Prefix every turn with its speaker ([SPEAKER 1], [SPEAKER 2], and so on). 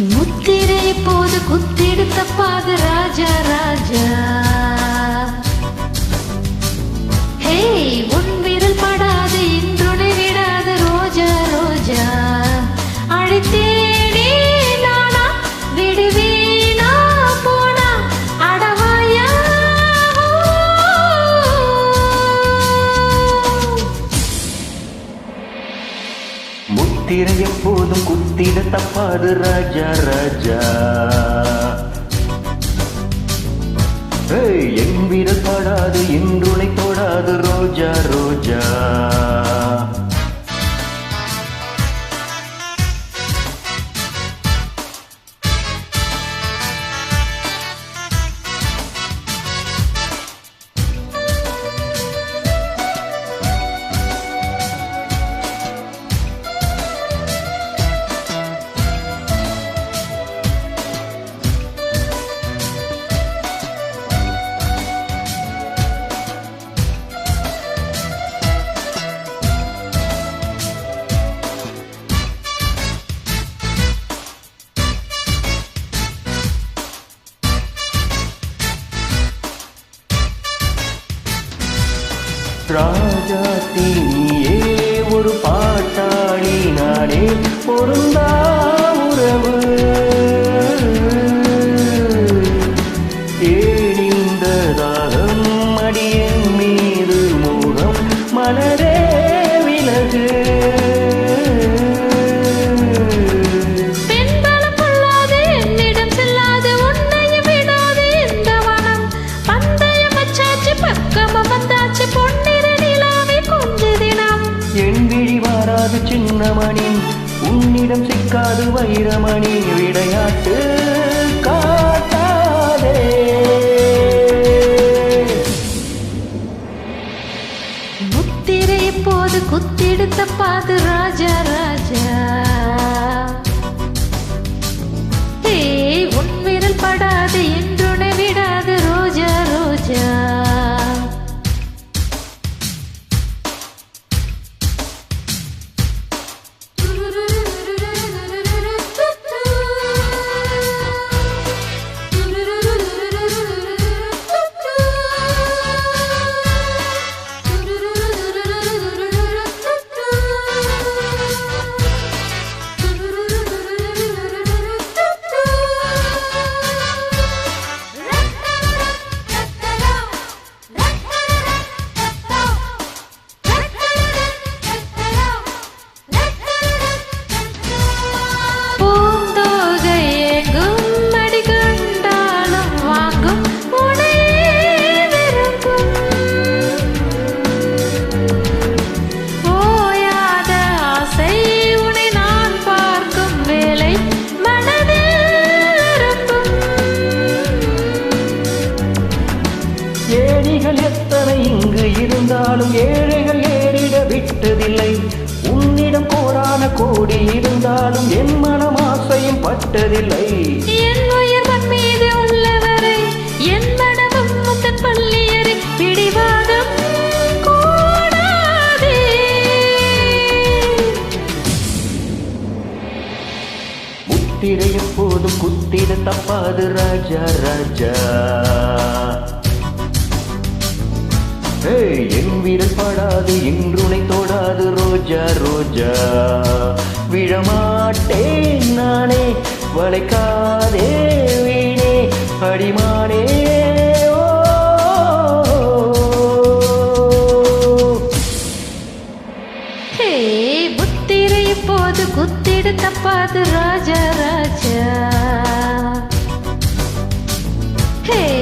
[SPEAKER 1] முத்திரை போது குத்திடு தப்பாது ராஜா ராஜா.
[SPEAKER 2] முத்திரை எப்போதும் குத்திட தப்பாது ராஜா ராஜா. ஏய், என் விரல் படாது இன்றுனை தொடாது ரோஜா ரோஜா. ராஜா நீயே ஒரு பாட்டாளி நானே பொருந்தா உன்னிடம் சிக்காது வைரமணி விளையாட்டு காட்டாதே.
[SPEAKER 1] முத்திரை இப்போது குத்திடு பாது ராஜா ராஜா?
[SPEAKER 2] இருந்தாலும் ஏழைகள் ஏறிட விட்டதில்லை. உன்னிடம் கோடான கோடி இருந்தாலும் என் மனம் ஆசையும் பட்டதில்லை. முத்திரை எப்போதும் குத்திட தப்பாது ராஜா ராஜா. என் வீரல் படாது என்றுனை தொடாது ரோஜா ரோஜா. விழமாட்டேன் நானே வளைக்காதே வீணே அடிமானே
[SPEAKER 1] புத்திரை இப்போது குத்திடு தப்பாது ராஜா ராஜா. ஹே